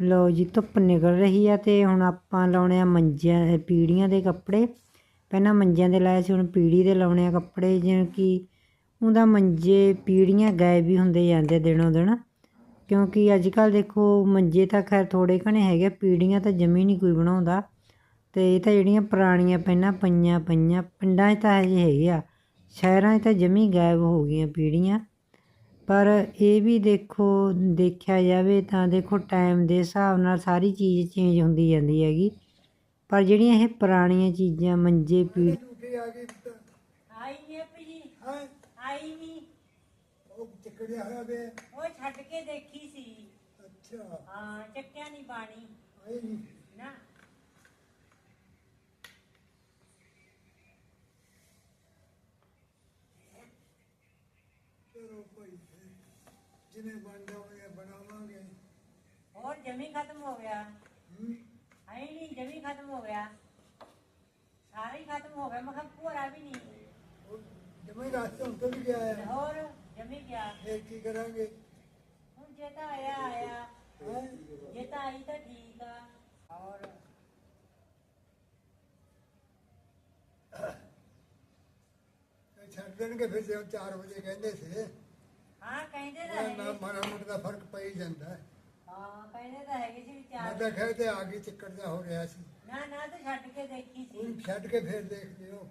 ਲਓ ਜੀ, ਧੁੱਪ ਨਿਕਲ ਰਹੀ ਆ ਤੇ ਹੁਣ ਆਪਾਂ ਲਾਉਣੇ ਆ ਮੰਜਿਆਂ ਪੀੜੀਆਂ ਦੇ ਕੱਪੜੇ। ਪਹਿਲਾਂ ਮੰਜਿਆਂ ਦੇ ਲਾਏ ਸੀ, ਹੁਣ ਪੀੜੀ ਦੇ ਲਾਉਣੇ ਆ ਕੱਪੜੇ, ਜਿਵੇਂ ਕਿ ਉਹਦਾ ਮੰਜੇ ਪੀੜੀਆਂ ਗਾਇਬ ਵੀ ਹੁੰਦੇ ਜਾਂਦੇ ਦਿਨੋਂ ਦਿਨ। ਕਿਉਂਕਿ ਅੱਜ ਕੱਲ ਦੇਖੋ, ਮੰਜੇ ਤਾਂ ਖੈਰ ਥੋੜੇ ਘਣੇ ਹੈਗੇ, ਪੀੜੀਆਂ ਤਾਂ ਜਮੀ ਨਹੀਂ ਕੋਈ ਬਣਾਉਂਦਾ। ਤੇ ਇਹ ਤਾਂ ਜਿਹੜੀਆਂ ਪੁਰਾਣੀਆਂ ਪਹਿਲਾਂ ਪਈਆਂ ਪਈਆਂ, ਪਿੰਡਾਂ 'ਚ ਤਾਂ ਹਜੇ ਹੈਗੇ ਆ, ਸ਼ਹਿਰਾਂ 'ਚ ਤਾਂ ਜਮੀ ਗਾਇਬ ਹੋ ਗਈਆਂ ਪੀੜੀਆਂ। ਪਰ ਇਹ ਵੀ ਦੇਖੋ ਦੇਖਿਆ ਜਾਵੇ ਤਾਂ ਦੇਖੋ ਟਾਈਮ ਦੇ ਹਿਸਾਬ ਨਾਲ ਸਾਰੀ ਚੀਜ਼ ਚੇਂਜ ਹੁੰਦੀ ਜਾਂਦੀ ਹੈਗੀ। ਪਰ ਜਿਹੜੀਆਂ ਇਹ ਪੁਰਾਣੀਆਂ ਚੀਜ਼ਾਂ ਮੰਜੇ ਪੀੜ ਆਈ ਨਹੀਂ ਆਈ ਨਹੀਂ ਉਹ ਚੱਕੜਿਆ ਹੋਇਆ ਵੇ। ਉਹ ਛੱਡ ਕੇ ਦੇਖੀ ਸੀ। ਅੱਛਾ। ਹਾਂ ਚੱਕਿਆ ਨਹੀਂ ਪਾਣੀ। ਆਈ ਨਹੀਂ ਨਾ ਚਲੋ ਭਾਈ ਫਿਰ ਜਿਵੇਂ ਬਣਦਾ ਹੋਇਆ ਬਣਾਵਾਂਗੇ। ਹੋਰ ਜਮੀ ਖਤਮ ਹੋ ਗਿਆ? ਹੂੰ। ਆਈ ਨਹੀਂ ਜਮੀ ਖਤਮ ਹੋ ਗਿਆ? ਸਾਰਾ ਹੀ ਖਤਮ ਹੋ ਗਿਆ। ਮੈਂ ਕਿਹਾ ਭੋਰਾ ਵੀ ਨਹੀਂ। ਉਹ ਜਮੇ ਰਾਸਤੇ ਹੁਣ ਤੋਂ ਵੀ ਗਿਆ ਤੇ ਹੈ ਹੋਰ ਜਮੀ ਗਿਆ। ਫਿਰ ਕੀ ਕਰਾਂਗੇ? ਹੁਣ ਜੇ ਤਾਂ ਆਇਆ ਆਇਆ। ਹੈਂ? ਜੇ ਤਾਂ ਆਈ ਤਾਂ ਠੀਕ ਆ। ਔਰ ਤੇ ਛੱਡ ਦੇਣਗੇ ਫਿਰ ਜੇ 4 ਵਜੇ ਕਹਿੰਦੇ ਸੀ। ਹਾਂ ਕਹਿੰਦੇ ਤਾਂ ਨਾ ਹੈਗੇ ਮਾੜਾ ਮੋਟਾ ਦਾ ਫ਼ਰਕ ਪਈ ਜਾਂਦਾ ਹੈ। ਹਾਂ ਕਹਿੰਦੇ ਤਾਂ ਹੈਗੇ ਸੀ ਵੀ ਮੈਂ ਤਾਂ ਖੈਰ ਤੇ ਆ ਗਈ ਚੱਕਰ ਜਾ ਹੋ ਰਿਹਾ ਸੀ। ਨਾ ਨਾ ਤੇ ਛੱਡ ਕੇ ਦੇਖੀ ਸੀ। ਉਹਨੂੰ ਛੱਡ ਕੇ ਫਿਰ ਦੇਖ ਲਿਓ